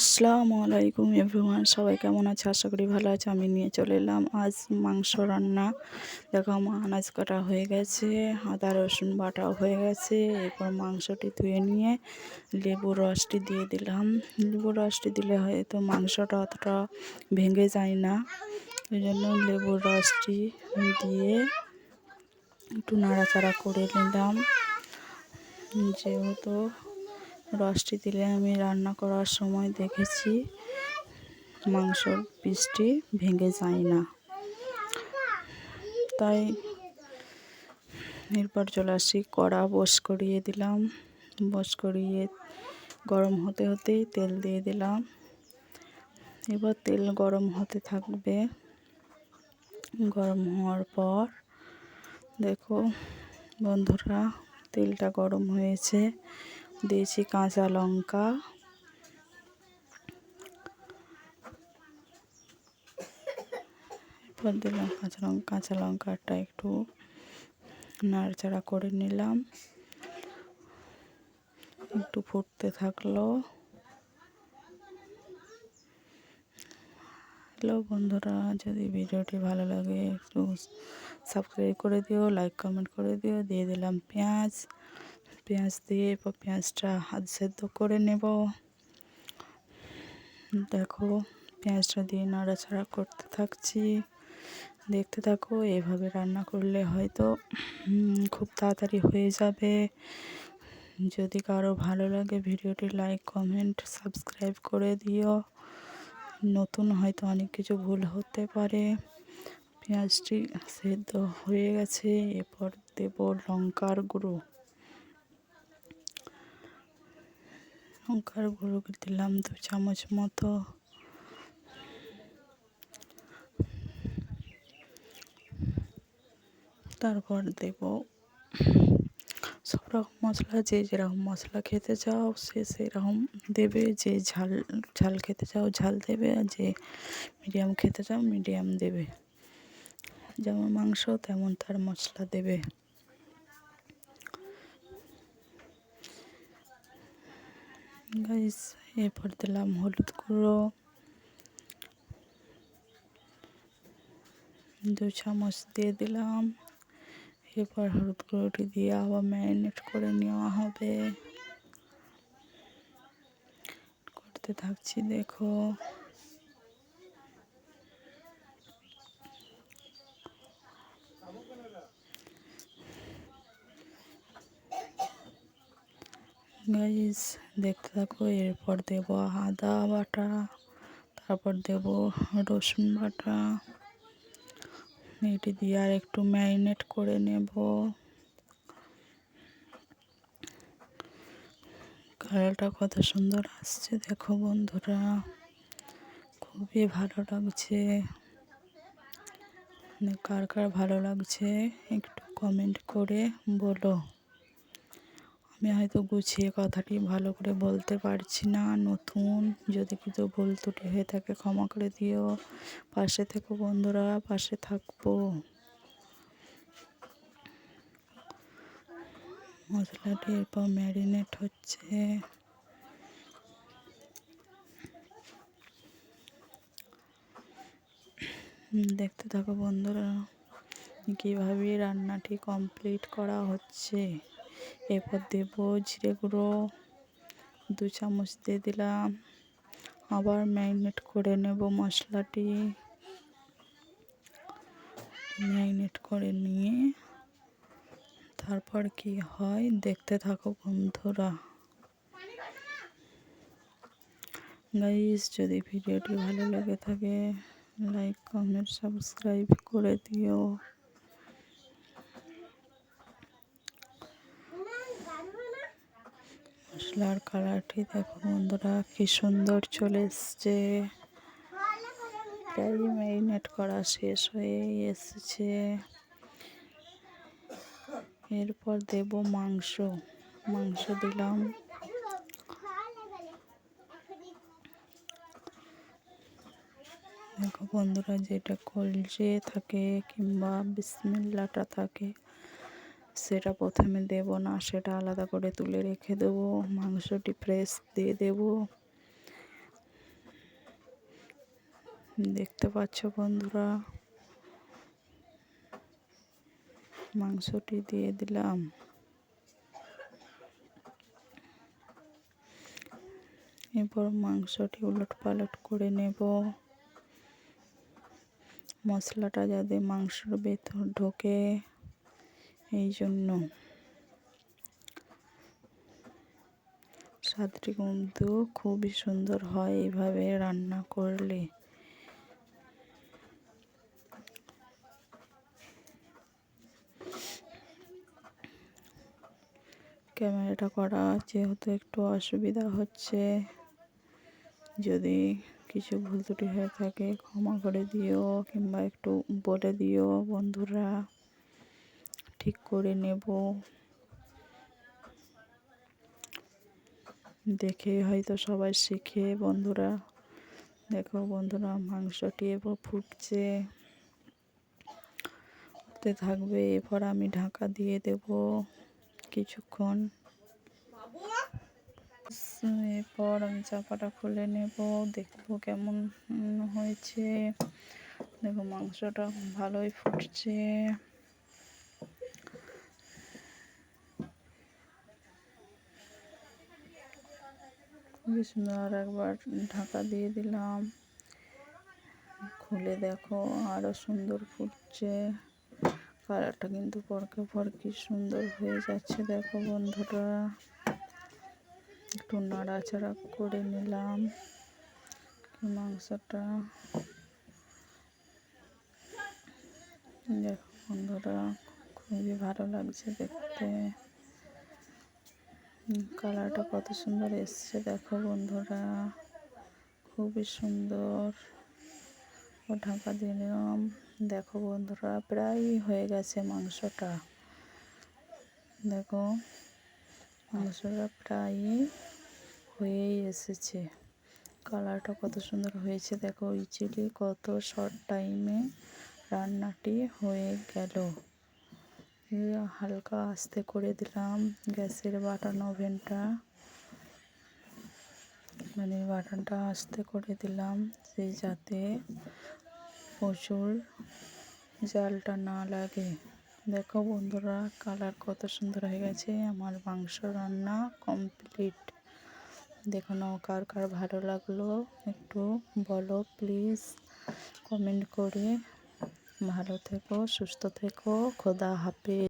আসসালামু আলাইকুম এভরিওয়ান, সবাই কেমন আছে? আশা করি ভালো আছে। আমি নিয়ে চলে এলাম আজ মাংস রান্না। দেখো আনাজ কাটা হয়ে গেছে, আদা, রসুন বাটাও হয়ে গেছে। এরপর মাংসটি ধুয়ে নিয়ে লেবুর রসটি দিয়ে দিলাম। লেবুর রসটি দিলে হয়তো মাংসটা অতটা ভেঙে যায় না। ওই জন্য লেবুর রসটি দিয়ে একটু নাড়াচাড়া করে নিলাম। যেহেতু রসটি দিলে আমি রান্না করার সময় দেখেছি মাংসর পিসটি ভেঙে যায় না। তাই এরপর চলে আসি কড়া বস করিয়ে দিলাম। বস করিয়ে গরম হতে হতেই তেল দিয়ে দিলাম। এবার তেল গরম হতে থাকবে। গরম হওয়ার পর দেখো বন্ধুরা, তেলটা গরম হয়েছে। দিয়েছি কাঁচা লঙ্কা। এরপর দিলাম কাঁচা লঙ্কা কাঁচা লঙ্কাটা একটু নাড়াচাড়া করে নিলাম। একটু ফুটতে থাকল। হ্যালো বন্ধুরা, যদি ভিডিওটি ভালো লাগে একটু সাবস্ক্রাইব করে দিও লাইক কমেন্ট করে দিও, দিয়ে দিলাম পেঁয়াজ। পেঁয়াজ দিয়ে এরপর পেঁয়াজটা হাত সেদ্ধ করে নেব। দেখো, পেঁয়াজটা দিয়ে নাড়াচাড়া করতে থাকছি। দেখতে থাকো, এভাবে রান্না করলে হয়তো খুব তাড়াতাড়ি হয়ে যাবে। যদি কারও ভালো লাগে ভিডিওটি, লাইক, কমেন্ট, সাবস্ক্রাইব করে দিও। নতুন হয়তো অনেক কিছু ভুল হতে পারে। পেঁয়াজটি সেদ্ধ হয়ে গেছে, এরপর দেব লঙ্কার গুঁড়ো। লঙ্কার গুঁড়ো দিলাম দু চামচ মতো। তারপর দেব সব রকম মশলা, যে যেরকম মশলা খেতে চাও সে সেরকম দেবে, যে ঝাল ঝাল খেতে চাও ঝাল দেবে, আর যে মিডিয়াম খেতে চাও মিডিয়াম দেবে। যেমন মাংস তেমন তার মশলা দেবে। গাইস, এরপর দিলাম হলুদ গুঁড়ো, দু চামচ দিয়ে দিলাম। এরপর হলুদ গুঁড়োটি দিয়ে আবার ম্যারিনেট করে নেওয়া হবে। করতে থাকছি, দেখো। গাইস দেখতে থাকো, এরপর দেব আদা বাটা, তারপর দেব রসুন বাটা এটি দিয়ে আর একটু ম্যারিনেট করে নেব। কালারটা কত সুন্দর আসছে, দেখো বন্ধুরা, খুবই ভালো লাগছে। কার কার ভালো লাগছে, একটু কমেন্ট করে বলো। আমি হয়তো গুছিয়ে কথাটি ভালো করে বলতে পারছি না। নতুন যদি কিছু ভুল ত্রুটি হয়ে থাকে, ক্ষমা করে দিও। পাশে থেকো বন্ধুরা, পাশে থাকব। মশলাটি এরপর ম্যারিনেট হচ্ছে। দেখতে থাকো বন্ধুরা, কীভাবে রান্নাটি কমপ্লিট করা হচ্ছে। এরপর দেব জিরে গুঁড়ো, দু চামচ দিয়ে দিলাম। আবার ম্যারিনেট করে নেব মশলাটি। ম্যারিনেট করে নিয়ে তারপর কি হয় দেখতে থাকো বন্ধুরা। গাইস, যদি ভিডিওটি ভালো লেগে থাকে, লাইক, কমেন্ট, সাবস্ক্রাইব করে দিও। মশলার কালারটি দেখো বন্ধুরা, কি সুন্দর চলে এসছে। তাই ম্যারিনেট করা শেষ হয়ে এসেছে। এরপর দেব মাংস। মাংস দিলাম। দেখো বন্ধুরা, যেটা কলজে থাকে কিংবা বিসমিল্লাটা থাকে সেটা প্রথমে দেব না, সেটা আলাদা করে তুলে রেখে দেবো, মাংসটি ফ্রেশ দিয়ে দেব। দেখতে পাচ্ছ বন্ধুরা, মাংসটি দিয়ে দিলাম। এরপর মাংসটি উলট পালট করে নেব। মশলাটা যাতে মাংসর ভেতর ঢোকে। এই জন্য স্বাদটি কিন্তু খুবই সুন্দর হয় এইভাবে রান্না করলে। ক্যামেরাটা করা যেহেতু একটু অসুবিধা হচ্ছে, যদি কিছু ভুল ত্রুটি হয়ে থাকে ক্ষমা করে দিও কিংবা একটু বলে দিও বন্ধুরা। ঠিক করে নেব। দেখে হয়তো সবাই শিখে। বন্ধুরা, দেখো বন্ধুরা, মাংসটি এবার ফুটছে। উঠতে থাকবে, এরপর আমি ঢাকা দিয়ে দেব কিছুক্ষণ। এরপর আমি চাপাটা খুলে নেব, দেখব কেমন হয়েছে। দেখো মাংসটা ভালোই ফুটছে। খুবই সুন্দর একবার ঢাকা দিয়ে দিলাম। খুলে দেখো আরও সুন্দর ফুটছে। কালারটা কিন্তু পরকে পর কি সুন্দর হয়ে যাচ্ছে। দেখো বন্ধুরা, একটু নাড়াচাড়া করে নিলাম। মাংসটা। দেখো বন্ধুরা, খুবই ভালো লাগছে দেখতে। কালারটা কত সুন্দর এসছে দেখো বন্ধুরা। খুবই সুন্দর। ও ঢাকা দিয়ে নিলাম। দেখো বন্ধুরা প্রায় হয়ে গেছে মাংসটা। দেখো, মাংসটা প্রায় হয়েই এসেছে। কালারটা কত সুন্দর হয়েছে। দেখো ইচিলি কত শর্ট টাইমে রান্নাটি হয়ে গেল। হালকা আস্তে করে দিলাম গ্যাসের বাটন ওভেনটা। মানে বাটনটা আস্তে করে দিলাম সেই যাতে প্রচুর জালটা না লাগে। দেখো বন্ধুরা, কালার কত সুন্দর হয়ে গেছে। আমার মাংস রান্না কমপ্লিট। দেখো নাও কার কার ভালো লাগল একটু বলো প্লিজ। কমেন্ট করে। ভালো থেকো সুস্থ থেকো খোদা হাফেজ।